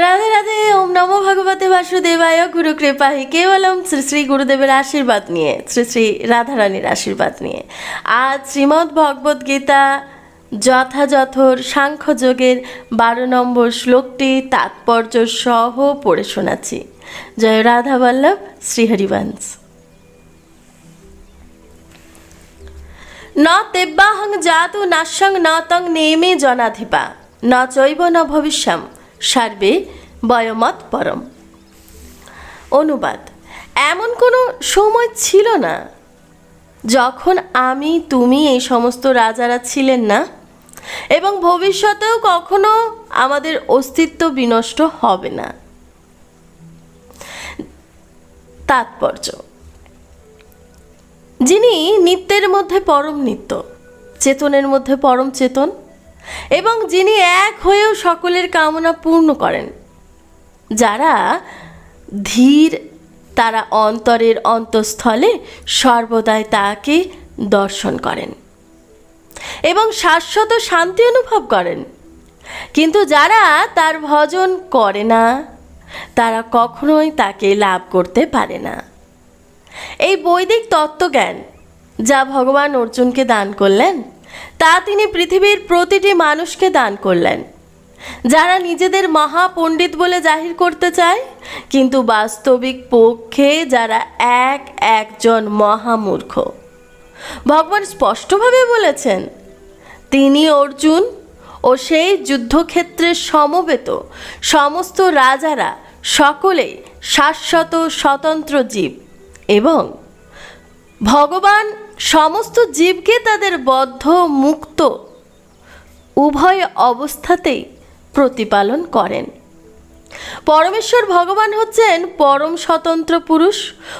রাধে রাধে, ওম নমো ভগবতে বাসুদেবায় গুরু কৃপাহি কেবলম শ্রী শ্রী গুরুদেবের আশীর্বাদ নিয়ে, শ্রী শ্রী রাধারানীর আশীর্বাদ নিয়ে। আজ শ্রীমদ্ ভগবদ গীতা যথাযথর সাংখ্যযোগের বারো নম্বর শ্লোকটি তাৎপর্য সহ পড়ে শোনাচ্ছি। জয় রাধা বল্লভ, শ্রীহরিবংশ। ন তেব্যাহং জাতু নাশং ন তং নেমে জনাধিপা, ন চৈব ন ভবিষ্যম। সার্বে বয়মত পরম। অনুবাদ, এমন কোনো সময় ছিল না যখন আমি, তুমি এই সমস্ত রাজারা ছিলেন না এবং ভবিষ্যতেও কখনো আমাদের অস্তিত্ব বিনষ্ট হবে না। তাৎপর্য, যিনি নিত্যের মধ্যে পরম নিত্য, চেতনের মধ্যে পরম চেতন এবং যিনি এক হয়েও সকলের কামনা পূর্ণ করেন। যারা ধীর, তারা অন্তরের অন্তঃস্থলে সর্বদাই তাকে দর্শন করেন এবং শাশ্বত শান্তি অনুভব করেন। কিন্তু যারা তার ভজন করে না, তারা কখনোই তাকে লাভ করতে পারে না। এই বৈদিক তত্ত্বজ্ঞান যা ভগবান অর্জুনকে দান করলেন তা তিনি পৃথিবীর প্রতিটি মানুষকে দান করলেন। যারা নিজেদের মহাপণ্ডিত বলে জাহির করতে চায়, কিন্তু বাস্তবিক পক্ষে যারা এক একজন মহামূর্খ। ভগবান স্পষ্টভাবে বলেছেন, তিনি অর্জুন ও সেই যুদ্ধক্ষেত্রে সমবেত সমস্ত রাজারা সকলেই শাশ্বত স্বতন্ত্র জীব এবং ভগবান সমস্ত জীবকে তাদের বদ্ধ, মুক্ত উভয় অবস্থাতেই প্রতিপালন করেন। পরমেশ্বর ভগবান হচ্ছেন পরম স্বতন্ত্র পুরুষ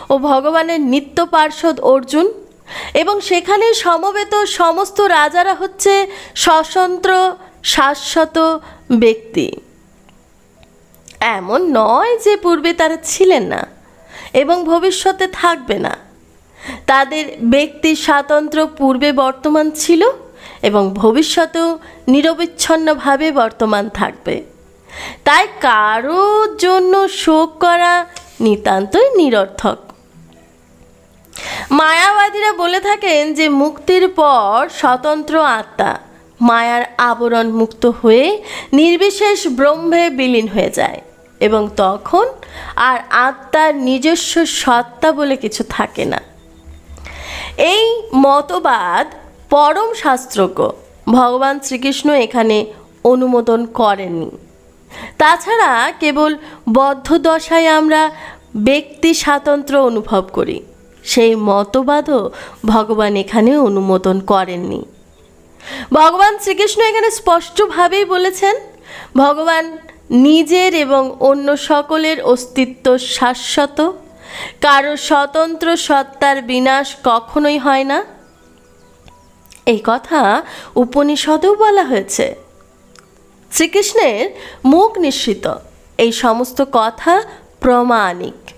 ও ভগবানের নিত্য পার্ষদ অর্জুন এবং সেখানে সমবেত সমস্ত রাজারা হচ্ছে স্বতন্ত্র শাশ্বত ব্যক্তি। এমন নয় যে পূর্বে তারা ছিলেন না এবং ভবিষ্যতে থাকবে না। তাদের ব্যক্তি স্বাতন্ত্র পূর্বে বর্তমান ছিল এবং ভবিষ্যতেও নিরবিচ্ছন্নভাবে বর্তমান থাকবে। তাই কারোর জন্য শোক করা নিতান্তই নিরর্থক। মায়াবাদীরা বলে থাকেন যে মুক্তির পর স্বতন্ত্র আত্মা মায়ার আবরণ মুক্ত হয়ে নির্বিশেষ ব্রহ্মে বিলীন হয়ে যায় এবং তখন আর আত্মার নিজস্ব সত্তা বলে কিছু থাকে না। এই মতবাদ পরম শাস্ত্রজ্ঞ ভগবান শ্রীকৃষ্ণ এখানে অনুমোদন করেননি। তাছাড়া কেবল বদ্ধ দশায় আমরা ব্যক্তি স্বাতন্ত্র্য অনুভব করি, সেই মতবাদও ভগবান এখানে অনুমোদন করেননি। ভগবান শ্রীকৃষ্ণ এখানে স্পষ্টভাবেই বলেছেন, ভগবান নিজের এবং অন্য সকলের অস্তিত্ব শাশ্বত কারও স্বতন্ত্র সত্তার বিনাশ কখনোই হয় না। এই কথা উপনিষদেও বলা হয়েছে। শ্রীকৃষ্ণের মুখ নিশ্চিত এই সমস্ত কথা প্রমাণিক।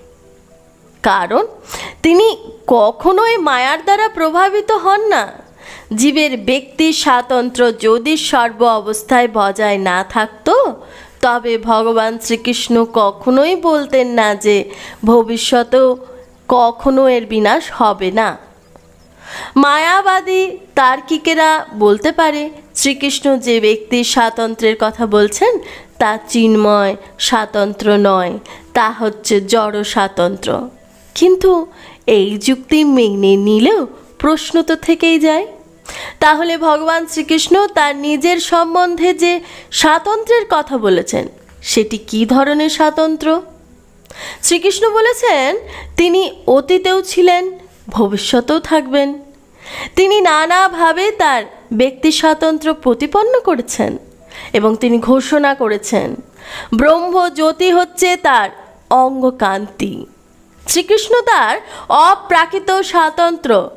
কারণ তিনি কখনোই মায়ার দ্বারা প্রভাবিত হন না। জীবের ব্যক্তি স্বাতন্ত্র যদি সর্ব অবস্থায় বজায় না থাকতো, তবে ভগবান শ্রীকৃষ্ণ কখনোই বলতেন না যে ভবিষ্যতেও কখনো এর বিনাশ হবে না। মায়াবাদী তার্কিকেরা বলতে পারে, শ্রীকৃষ্ণ যে ব্যক্তির স্বাতন্ত্র্যের কথা বলছেন, তা চিন্ময় স্বাতন্ত্র নয়, তা হচ্ছে জড় স্বাতন্ত্র্য কিন্তু এই যুক্তি মেনে নিলেও প্রশ্ন তো থেকেই যায়। তাহলে ভগবান শ্রীকৃষ্ণ তার নিজের সম্বন্ধে যে স্বাতন্ত্রের কথা বলেছেন, সেটি কি ধরনের স্বাতন্ত্র্য শ্রীকৃষ্ণ বলেছেন, তিনি অতীতেও ছিলেন, ভবিষ্যতেও থাকবেন। তিনি নানাভাবে তার ব্যক্তি স্বাতন্ত্র্য প্রতিপন্ন করেছেন এবং তিনি ঘোষণা করেছেন, ব্রহ্ম জ্যোতি হচ্ছে তার অঙ্গকান্তি। শ্রীকৃষ্ণ তার অপ্রাকৃত স্বাতন্ত্র্য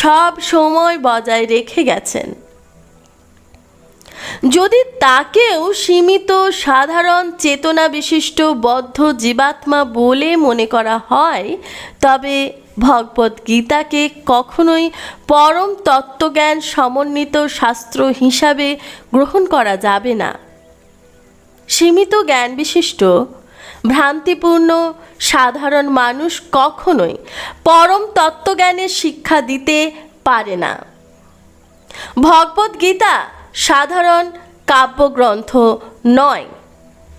সব সময় বজায় রেখে গেছেন। যদি তাকেও সীমিত, সাধারণ চেতনা বিশিষ্ট বদ্ধ জীবাত্মা বলে মনে করা হয়, তবে ভগবত গীতাকে কখনোই পরম তত্ত্বজ্ঞান সমন্বিত শাস্ত্র হিসাবে গ্রহণ করা যাবে না। সীমিত জ্ঞান বিশিষ্ট ভ্রান্তিপূর্ণ, সাধারণ মানুষ কখনোই পরম তত্ত্বজ্ঞানের শিক্ষা দিতে পারে না। ভগবদ গীতা সাধারণ কাব্যগ্রন্থ নয়।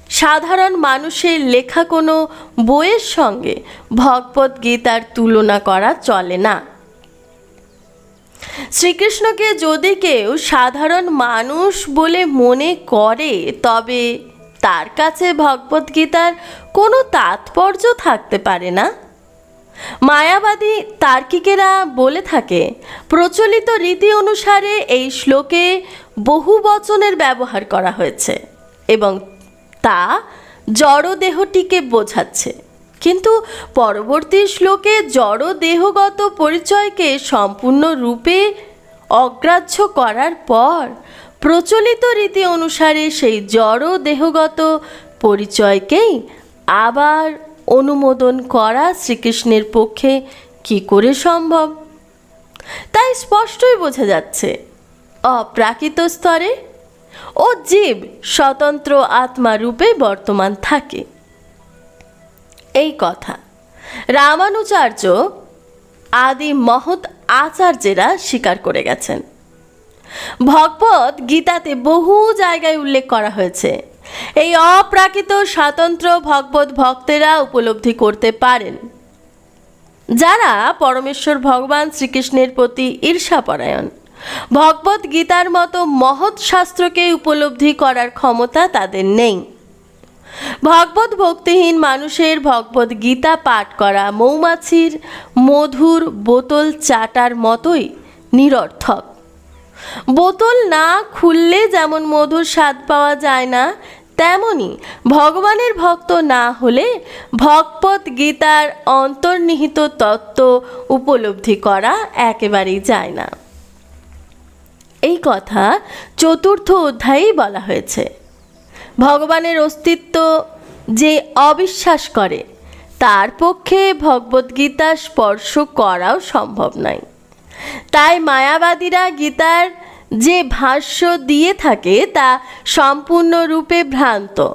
সাধারণ মানুষের লেখা কোনো বইয়ের সঙ্গে ভগবদ গীতার তুলনা করা চলে না। শ্রীকৃষ্ণকে যদি কেউ সাধারণ মানুষ বলে মনে করে, তবে তার কাছে ভগবদ গীতার কোনো তাৎপর্য থাকতে পারে না। মায়াবাদী তার্কিকেরা বলে থাকে, প্রচলিত রীতি অনুসারে এই শ্লোকে বহু বচনের ব্যবহার করা হয়েছে এবং তা জড়দেহটিকে বোঝাচ্ছে। কিন্তু পরবর্তী শ্লোকে জড় দেহগত পরিচয়কে সম্পূর্ণরূপে অগ্রাহ্য করার পর প্রচলিত রীতি অনুসারে সেই জড় দেহগত পরিচয়কেই আবার অনুমোদন করা শ্রীকৃষ্ণের পক্ষে কি করে সম্ভব? তাই স্পষ্টই বোঝা যাচ্ছে, অপ্রাকৃত স্তরে ও জীব স্বতন্ত্র আত্মা রূপে বর্তমান থাকে। এই কথা রামানুচার্য আদি মহৎ আচার্যেরা স্বীকার করে গেছেন। ভগবত গীতাতে বহু জায়গায় উল্লেখ করা হয়েছে। এই অপ্রাকৃত স্বাতন্ত্র ভগবত ভক্তেরা উপলব্ধি করতে পারেন। যারা পরমেশ্বর ভগবান শ্রীকৃষ্ণের প্রতি ঈর্ষাপরায়ণ, ভগবত গীতার মতো মহৎ শাস্ত্রকে উপলব্ধি করার ক্ষমতা তাদের নেই। ভগবত ভক্তিহীন মানুষের ভগবত গীতা পাঠ করা মৌমাছির মধুর বোতল চাটার মতোই নিরর্থক। বোতল না খুললে যেমন মধুর স্বাদ পাওয়া যায় না, তেমনি ভগবানের ভক্ত না হলে ভগবত গীতার অন্তর্নিহিত তত্ত্ব উপলব্ধি করা একেবারেই যায় না। এই কথা চতুর্থ অধ্যায়েই বলা হয়েছে। ভগবানের অস্তিত্ব যে অবিশ্বাস করে, তার পক্ষে ভগবদ্গীতা স্পর্শ করাও সম্ভব নয়। তাই মায়াবাদীরা গীতার যে ভাষ্য দিয়ে থাকে, তা সম্পূর্ণরূপে ভ্রান্ত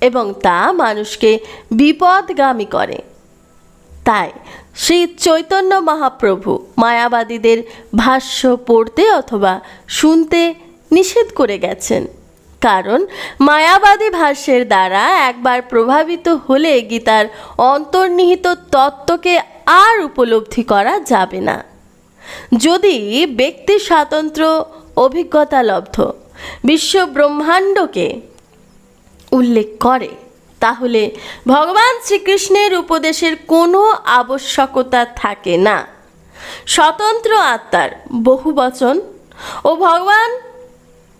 এবং তা মানুষকে বিপদগামী করে। তাই শ্রী চৈতন্য মহাপ্রভু মায়াবাদীদের ভাষ্য পড়তে অথবা শুনতে নিষেধ করে গেছেন। কারণ মায়াবাদী ভাষ্যের দ্বারা একবার প্রভাবিত হলে গীতার অন্তর্নিহিত তত্ত্বকে আর উপলব্ধি করা যাবে না। যদি ব্যক্তি স্বাতন্ত্র, অভিজ্ঞতা লব্ধ, বিশ্ব ব্রহ্মাণ্ডকে উল্লেখ করে, তাহলে ভগবান শ্রীকৃষ্ণের উপদেশের কোনো আবশ্যকতা থাকে না। স্বতন্ত্র আত্মার বহু বচন ও ভগবান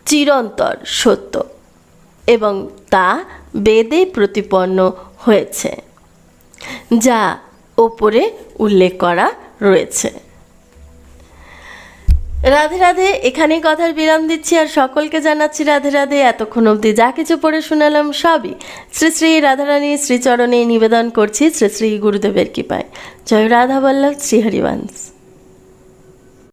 চিরন্তর সত্য এবং তা বেদে প্রতিপন্ন হয়েছে, যা ওপরে উল্লেখ করা রয়েছে। রাধে রাধে এখানে কথার বিরাম দিচ্ছি আর সকলকে জানাচ্ছি রাধে রাধে। এতক্ষণ অবধি যা কিছু পড়ে শোনালাম সবই শ্রী শ্রী রাধারানী শ্রীচরণে নিবেদন করছি শ্রী শ্রী গুরুদেবের কৃপায়। জয় রাধা বল্লভ শ্রী হরিবংশ